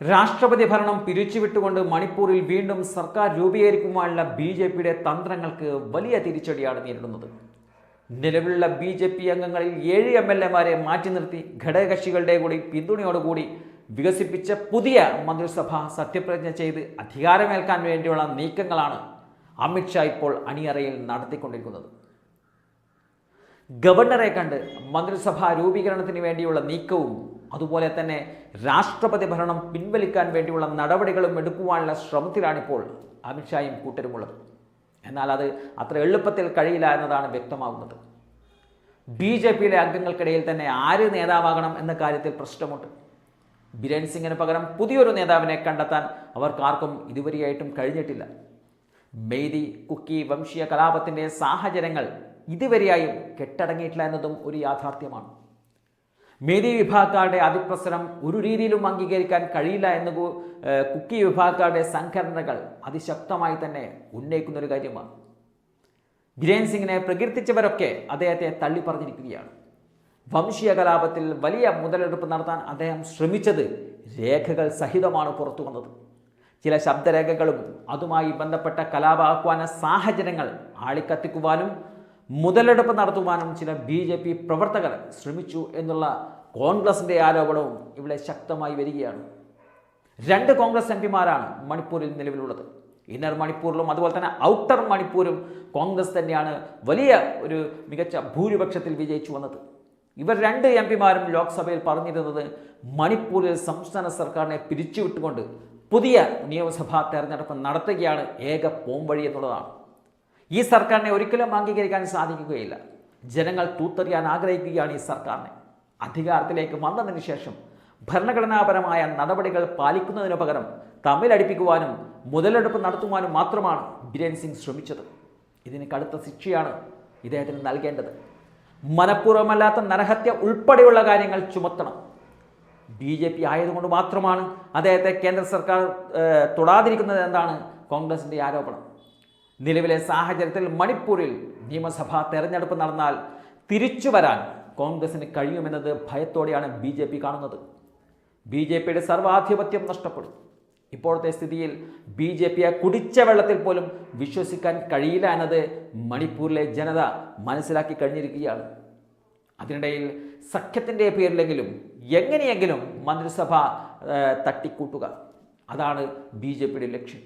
രാഷ്ട്രപതി ഭരണം പിരിച്ചുവിട്ടുകൊണ്ട് മണിപ്പൂരിൽ വീണ്ടും സർക്കാർ രൂപീകരിക്കുവാനുള്ള ബി ജെ പിയുടെ തന്ത്രങ്ങൾക്ക് വലിയ തിരിച്ചടിയാണ് നേരിടുന്നത്. നിലവിലുള്ള ബി ജെ പി അംഗങ്ങളിൽ ഏഴ് എം എൽ എമാരെ മാറ്റി നിർത്തി ഘടകകക്ഷികളുടെ കൂടി പിന്തുണയോടുകൂടി വികസിപ്പിച്ച പുതിയ മന്ത്രിസഭ സത്യപ്രതിജ്ഞ ചെയ്ത് അധികാരമേൽക്കാൻ വേണ്ടിയുള്ള നീക്കങ്ങളാണ് അമിത്ഷാ ഇപ്പോൾ അണിയറയിൽ നടത്തിക്കൊണ്ടിരിക്കുന്നത്. ഗവർണറെ കണ്ട് മന്ത്രിസഭാ രൂപീകരണത്തിന് വേണ്ടിയുള്ള നീക്കവും അതുപോലെ തന്നെ രാഷ്ട്രപതി ഭരണം പിൻവലിക്കാൻ വേണ്ടിയുള്ള നടപടികളും എടുക്കുവാനുള്ള ശ്രമത്തിലാണിപ്പോൾ അമിത്ഷായും കൂട്ടരുമുള്ളത്. എന്നാൽ അത് അത്ര എളുപ്പത്തിൽ കഴിയില്ല എന്നതാണ് വ്യക്തമാകുന്നത് ബി ജെ പിയിലെ അംഗങ്ങൾക്കിടയിൽ തന്നെ ആര് നേതാവാകണം എന്ന കാര്യത്തിൽ പ്രശ്നമുണ്ട്. ബിരൻ സിംഗിന് പകരം പുതിയൊരു നേതാവിനെ കണ്ടെത്താൻ അവർക്കാർക്കും ഇതുവരെയായിട്ടും കഴിഞ്ഞിട്ടില്ല. മെയ്തി കുക്കി വംശീയ കലാപത്തിന്റെ സാഹചര്യങ്ങൾ ഇതുവരെയായും കെട്ടടങ്ങിയിട്ടില്ല എന്നതും ഒരു യാഥാർത്ഥ്യമാണ്. മേരി വിഭാഗക്കാരുടെ അതിപ്രസരം ഒരു രീതിയിലും അംഗീകരിക്കാൻ കഴിയില്ല എന്ന് കുക്കി വിഭാഗക്കാരുടെ സംഘടനകൾ അതിശക്തമായി തന്നെ ഉന്നയിക്കുന്ന ഒരു കാര്യമാണ്. ബിരേൻ സിംഗിനെ പ്രകീർത്തിച്ചവരൊക്കെ അദ്ദേഹത്തെ തള്ളി പറഞ്ഞിരിക്കുകയാണ് വംശീയ കലാപത്തിൽ വലിയ മുതലെടുപ്പ് നടത്താൻ അദ്ദേഹം ശ്രമിച്ചത് രേഖകൾ സഹിതമാണ് പുറത്തു വന്നത്. ചില ശബ്ദരേഖകളും അതുമായി ബന്ധപ്പെട്ട കലാപാഹ്വാന സാഹചര്യങ്ങൾ ആളിക്കത്തിക്കുവാനും മുതലെടുപ്പ് നടത്തുവാനും ചില ബി ജെ പി പ്രവർത്തകർ ശ്രമിച്ചു എന്നുള്ള കോൺഗ്രസിന്റെ ആരോപണവും ഇവിടെ ശക്തമായി വരികയാണ്. രണ്ട് കോൺഗ്രസ് എം പിമാരാണ് മണിപ്പൂരിൽ നിലവിലുള്ളത്. ഇന്നർ മണിപ്പൂരിലും അതുപോലെ തന്നെ ഔട്ടർ മണിപ്പൂരും കോൺഗ്രസ് തന്നെയാണ് വലിയ ഒരു മികച്ച ഭൂരിപക്ഷത്തിൽ വിജയിച്ചു വന്നത്. ഇവർ രണ്ട് എം പിമാരും ലോക്സഭയിൽ പറഞ്ഞിരുന്നത് മണിപ്പൂരിൽ സംസ്ഥാന സർക്കാരിനെ പിരിച്ചുവിട്ടുകൊണ്ട് പുതിയ നിയമസഭാ തെരഞ്ഞെടുപ്പ് നടത്തുകയാണ് ഏക പോംവഴി എന്നുള്ളതാണ്. ഈ സർക്കാരിനെ ഒരിക്കലും അംഗീകരിക്കാൻ സാധിക്കുകയില്ല. ജനങ്ങൾ തൂത്തെറിയാൻ ആഗ്രഹിക്കുകയാണ് ഈ സർക്കാരിനെ. അധികാരത്തിലേക്ക് വന്നതിന് ശേഷം ഭരണഘടനാപരമായ നടപടികൾ പാലിക്കുന്നതിന് പകരം തമ്മിലടിപ്പിക്കുവാനും മുതലെടുപ്പ് നടത്തുവാനും മാത്രമാണ് ബിരേൻ സിംഗ് ശ്രമിച്ചത്. ഇതിന് കടുത്ത ശിക്ഷയാണ് ഇദ്ദേഹത്തിന് നൽകേണ്ടത്. മനഃപൂർവമല്ലാത്ത നരഹത്യ ഉൾപ്പെടെയുള്ള കാര്യങ്ങൾ ചുമത്തണം. ബി ജെ പി ആയതുകൊണ്ട് മാത്രമാണ് അദ്ദേഹത്തെ കേന്ദ്ര സർക്കാർ തൊടാതിരിക്കുന്നത് എന്നാണ് കോൺഗ്രസിന്റെ ആരോപണം. നിലവിലെ സാഹചര്യത്തിൽ മണിപ്പൂരിൽ നിയമസഭാ തെരഞ്ഞെടുപ്പ് നടന്നാൽ തിരിച്ചു വരാൻ കോൺഗ്രസിന് കഴിയുമെന്നത് ഭയത്തോടെയാണ് ബി ജെ പി കാണുന്നത്. ബി ജെ പിയുടെ സർവാധിപത്യം നഷ്ടപ്പെടും. ഇപ്പോഴത്തെ സ്ഥിതിയിൽ ബി ജെ പിയെ കുടിച്ച വെള്ളത്തിൽ പോലും വിശ്വസിക്കാൻ കഴിയില്ല എന്നത് മണിപ്പൂരിലെ ജനത മനസ്സിലാക്കി കഴിഞ്ഞിരിക്കുകയാണ്. അതിനിടയിൽ സഖ്യത്തിന്റെ പേരിലെങ്കിലും എങ്ങനെയെങ്കിലും മന്ത്രിസഭ തട്ടിക്കൂട്ടുക. അതാണ് ബി ജെ പിയുടെ ലക്ഷ്യം.